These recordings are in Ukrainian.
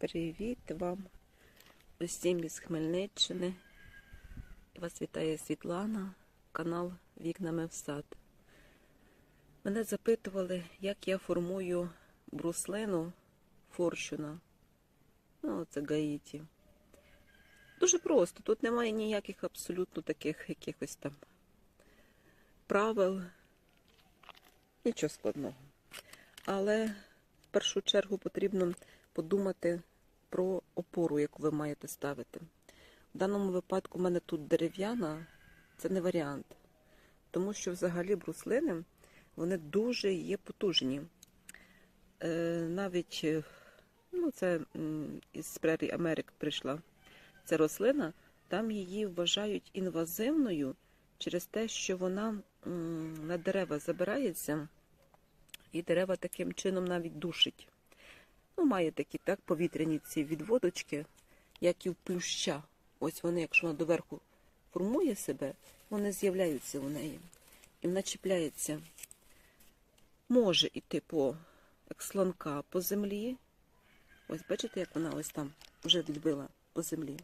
Привіт вам усім із Хмельниччини. Вас вітає Світлана, канал Вікнами в сад. Мене запитували, як я формую бруслину форчуна. Ну, це Гаїті. Дуже просто. Тут немає ніяких абсолютно таких якихось там правил. Нічого складного. Але в першу чергу потрібно подумати про опору, яку ви маєте ставити. В даному випадку в мене тут дерев'яна, це не варіант. Тому що взагалі бруслини вони дуже є потужні. Е, навіть е, ну, це із Прерій Америк прийшла ця рослина, там її вважають інвазивною через те, що вона на дерева забирається, і дерева таким чином навіть душить. Ну, має такі так, повітряні ці відводочки, як і в плюща. Ось вони, якщо вона доверху формує себе, вони з'являються у неї. І вона чіпляється. Може іти по як слонка по землі. Ось бачите, як вона ось там вже відбила по землі.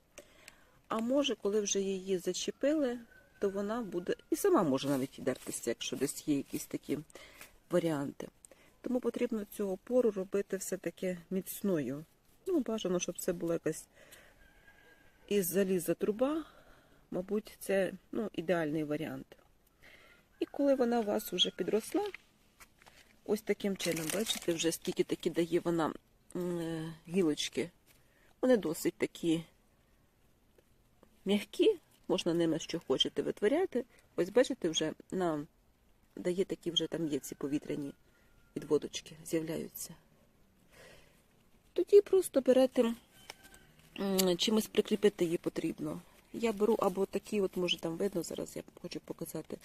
А може, коли вже її зачепили, то вона буде і сама може навіть віддертися, якщо десь є якісь такі варіанти. Тому потрібно цю опору робити все-таки міцною. Ну, бажано, щоб це була якась із заліза труба. Мабуть, це ну, ідеальний варіант. І коли вона у вас вже підросла, ось таким чином, бачите, вже скільки такі дає вона е, гілочки. Вони досить такі м'які, можна ними що хочете витворяти. Ось бачите, вже нам дає такі вже там є ці повітряні відводочки, з'являються. Тоді просто берете чимось прикріпити її потрібно. Я беру або такі, от може там видно, зараз я хочу показати.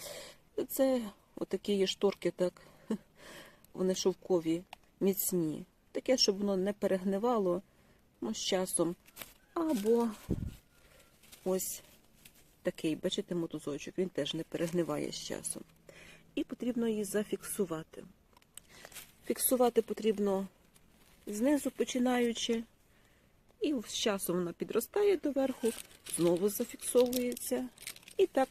Це отакі є шторки, так, вони шовкові, міцні. Таке, щоб воно не перегнивало ну, з часом. Або ось такий, бачите, мотузочок, він теж не перегниває з часом. І потрібно її зафіксувати. Фіксувати потрібно знизу починаючи, і з часом вона підростає доверху, знову зафіксовується. І так,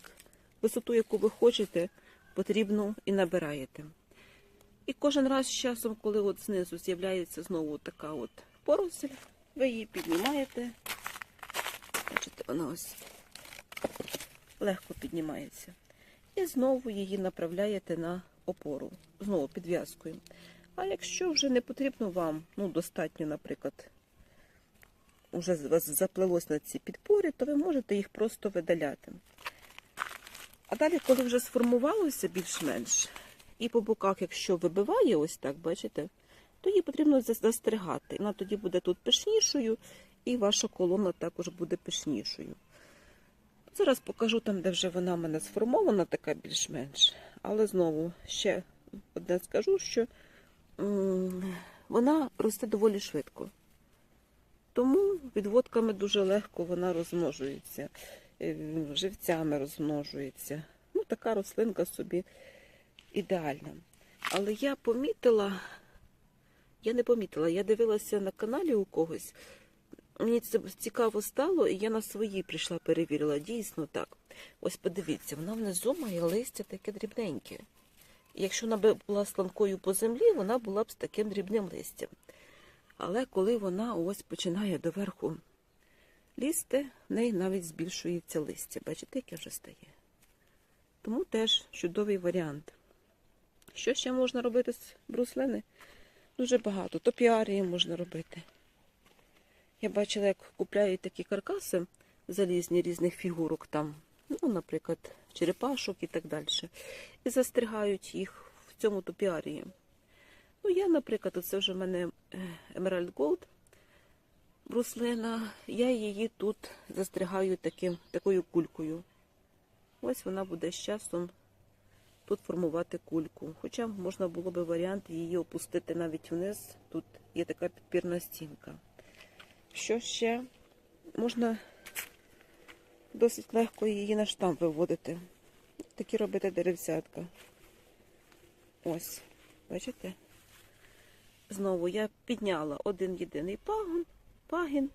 висоту, яку ви хочете, потрібно і набираєте. І кожен раз з часом, коли от знизу з'являється знову така от поросль, ви її піднімаєте. Бачите, вона ось легко піднімається. І знову її направляєте на опору, знову підв'язкою. А якщо вже не потрібно вам, ну достатньо, наприклад, вже вас заплелось на ці підпори, то ви можете їх просто видаляти. А далі, коли вже сформувалося більш-менш, і по боках, якщо вибиває ось так, бачите, то її потрібно застригати. Вона тоді буде тут пишнішою, і ваша колона також буде пишнішою. Зараз покажу там, де вже вона в мене сформована, така більш-менш. Але знову ще одне скажу, що вона росте доволі швидко. Тому відводками дуже легко вона розмножується, е, живцями розмножується. Ну, така рослинка собі ідеальна. Але я помітила, я не помітила, я дивилася на каналі у когось. Мені це цікаво стало, і я на свої прийшла, перевірила. Дійсно так. Ось подивіться, вона внизу має листя таке дрібненьке. Якщо вона була сланкою по землі, вона була б з таким дрібним листям. Але коли вона ось починає доверху лізти, в неї навіть збільшується листя. Бачите, яке вже стає. Тому теж чудовий варіант. Що ще можна робити з бруслини? Дуже багато. Топіарії можна робити. Я бачила, як купляють такі каркаси залізні різних фігурок там, ну, наприклад, черепашок і так далі. І застрягають їх в цьому топіарії. Ну, я, наприклад, це вже в мене е, Emerald Gold бруслина. Я її тут застрягаю таким, такою кулькою. Ось вона буде з часом тут формувати кульку. Хоча можна було би варіант її опустити навіть вниз. Тут є така підпірна стінка. Що ще? Можна досить легко її на штамп виводити. Такі робити деревцятка. Ось, бачите? Знову я підняла один єдиний пагон, пагін.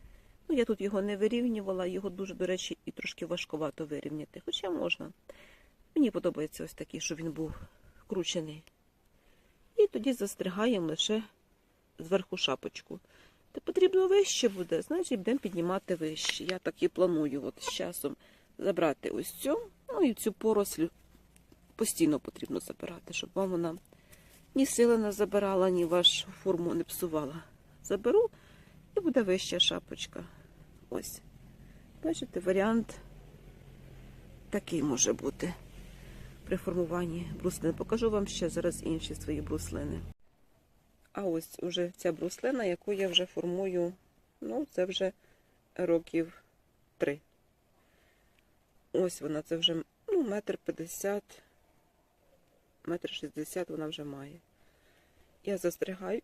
Ну, я тут його не вирівнювала, його дуже, до речі, і трошки важкувато вирівняти. Хоча можна. Мені подобається ось такий, щоб він був кручений. І тоді застригаємо лише зверху шапочку. Та потрібно вище буде, значить будемо піднімати вище. Я так і планую от з часом забрати ось цю, ну і цю порослю постійно потрібно забирати, щоб вам вона ні сили не забирала, ні вашу форму не псувала. Заберу і буде вища шапочка. Ось. Бачите, варіант такий може бути при формуванні бруслин. Покажу вам ще зараз інші свої бруслини. А ось уже ця бруслина, яку я вже формую, ну, це вже років три. Ось вона, це вже ну, метр п'ятдесят, метр шістдесят вона вже має. Я застригаю.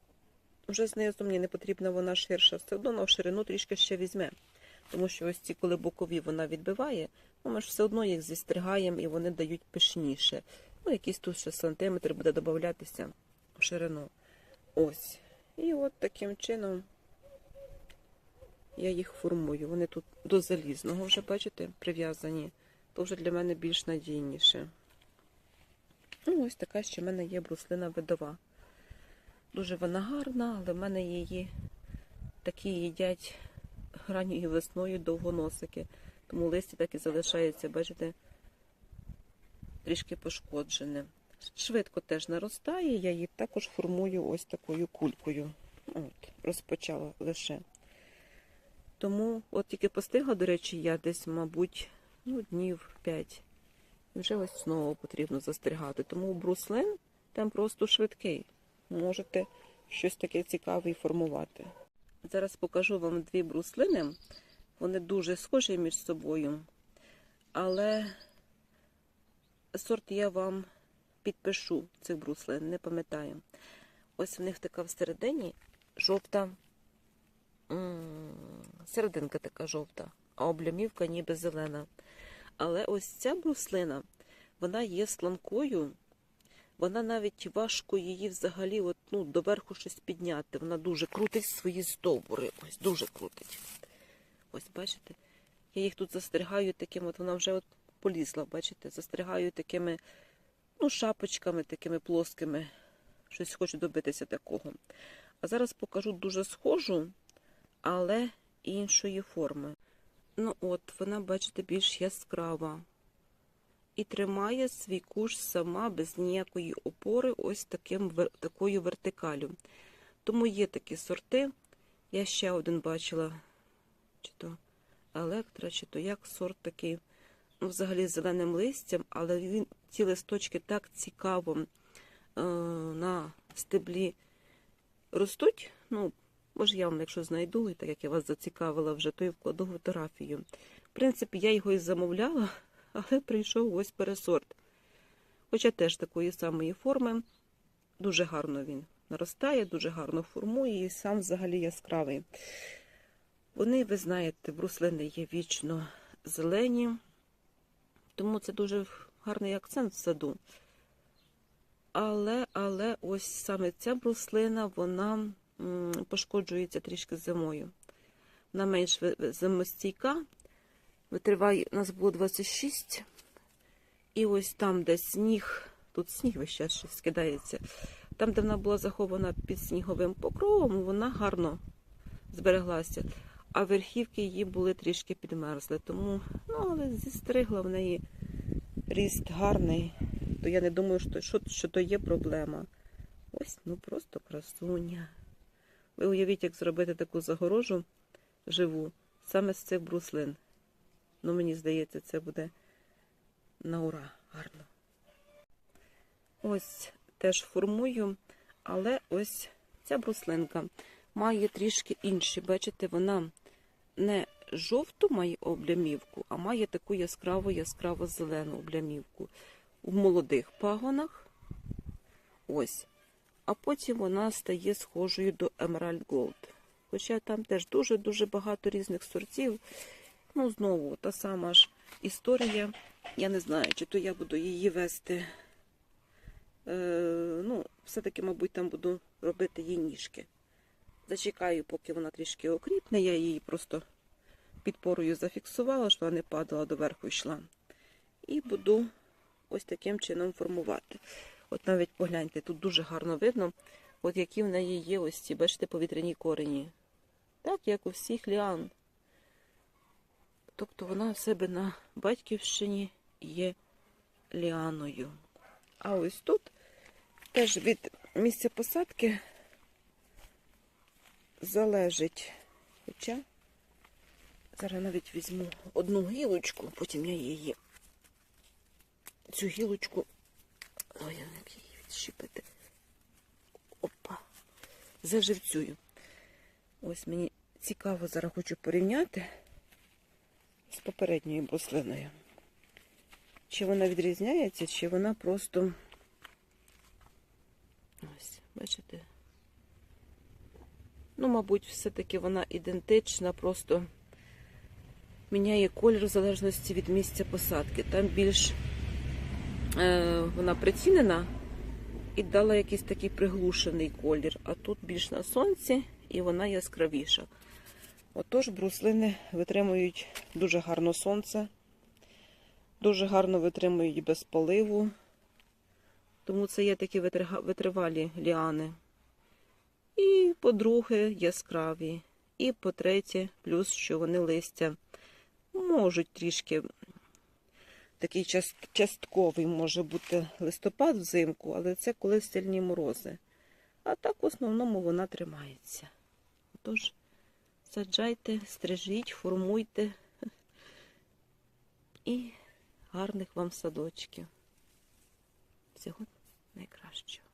Вже знизу мені не потрібна вона ширша, все одно в ширину трішки ще візьме. Тому що ось ці, коли бокові вона відбиває, ну ми ж все одно їх зістригаємо і вони дають пишніше. Ну, якийсь тут ще сантиметр буде додатися в ширину. Ось. І от таким чином я їх формую. Вони тут до залізного вже, бачите, прив'язані. То вже для мене більш надійніше. Ну, ось така ще в мене є бруслина видова. Дуже вона гарна, але в мене її такі їдять ранньою весною довгоносики. Тому листя так і залишається, бачите, трішки пошкоджене. Швидко теж наростає, я її також формую ось такою кулькою. От, розпочала лише. Тому, от тільки постигла, до речі, я десь, мабуть, ну, днів 5. І вже ось знову потрібно застригати. Тому бруслин там просто швидкий. Можете щось таке цікаве і формувати. Зараз покажу вам дві бруслини. Вони дуже схожі між собою, але сорт я вам підпишу цих бруслин, не пам'ятаю. Ось в них така всередині жовта, серединка така жовта, а облямівка ніби зелена. Але ось ця бруслина, вона є сланкою, вона навіть важко її взагалі от, ну, доверху щось підняти. Вона дуже крутить свої стовбури. Ось дуже крутить. Ось, бачите? Я їх тут застригаю таким, от вона вже от полізла, бачите, застригаю такими ну, шапочками, такими плоскими. Щось хочу добитися такого. А зараз покажу дуже схожу, але іншої форми. Ну от, вона, бачите, більш яскрава. І тримає свій куш сама без ніякої опори, ось таким, такою вертикалю. Тому є такі сорти. Я ще один бачила, чи то електра, чи то як сорт такий, ну, взагалі з зеленим листям, але він ці листочки так цікаво е, на стеблі ростуть. Ну, може, я вам, якщо знайду, і так як я вас зацікавила вже, то і вкладу фотографію. В принципі, я його і замовляла, але прийшов ось пересорт. Хоча теж такої самої форми. Дуже гарно він наростає, дуже гарно формує і сам взагалі яскравий. Вони, ви знаєте, бруслини є вічно зелені, тому це дуже гарний акцент в саду. Але, але ось саме ця бруслина, вона пошкоджується трішки зимою. Вона менш зимостійка. Витриває, у нас було 26. І ось там, де сніг, тут сніг весь час щось скидається. Там, де вона була захована під сніговим покровом, вона гарно збереглася. А верхівки її були трішки підмерзли. Тому, ну, але зістригла в неї ріст гарний, то я не думаю, що, що, що то є проблема. Ось, ну просто красуня. Ви уявіть, як зробити таку загорожу живу саме з цих бруслин. Ну, мені здається, це буде на ура, гарно. Ось теж формую, але ось ця бруслинка має трішки інші. Бачите, вона не жовту має облямівку, а має таку яскраву яскраво зелену облямівку у молодих пагонах. Ось. А потім вона стає схожою до Emerald Gold. Хоча там теж дуже-дуже багато різних сортів. Ну, знову та сама ж історія. Я не знаю, чи то я буду її вести. Е, ну, все-таки, мабуть, там буду робити їй ніжки. Зачекаю, поки вона трішки окріпне, я її просто підпорою зафіксувала, щоб вона не падала доверху йшла. І буду ось таким чином формувати. От навіть погляньте, тут дуже гарно видно, от які в неї є ось ці, бачите, повітряні корені. Так, як у всіх ліан. Тобто вона в себе на батьківщині є ліаною. А ось тут теж від місця посадки залежить. Хоча зараз навіть візьму одну гілочку, потім я її цю гілочку. Ой, як її відщипити. Опа. Заживцюю. Ось мені цікаво, зараз хочу порівняти з попередньою бруслиною. Чи вона відрізняється, чи вона просто. Ось, бачите? Ну, мабуть, все-таки вона ідентична, просто міняє колір в залежності від місця посадки. Там більш е, вона прицінена і дала якийсь такий приглушений колір, а тут більш на сонці і вона яскравіша. Отож, бруслини витримують дуже гарно сонце, дуже гарно витримують без поливу, тому це є такі витривалі ліани. І по-друге, яскраві. І по-третє, плюс, що вони листя можуть трішки такий частковий може бути листопад взимку, але це коли сильні морози. А так в основному вона тримається. Тож саджайте, стрижіть, формуйте і гарних вам садочків. Всього найкращого.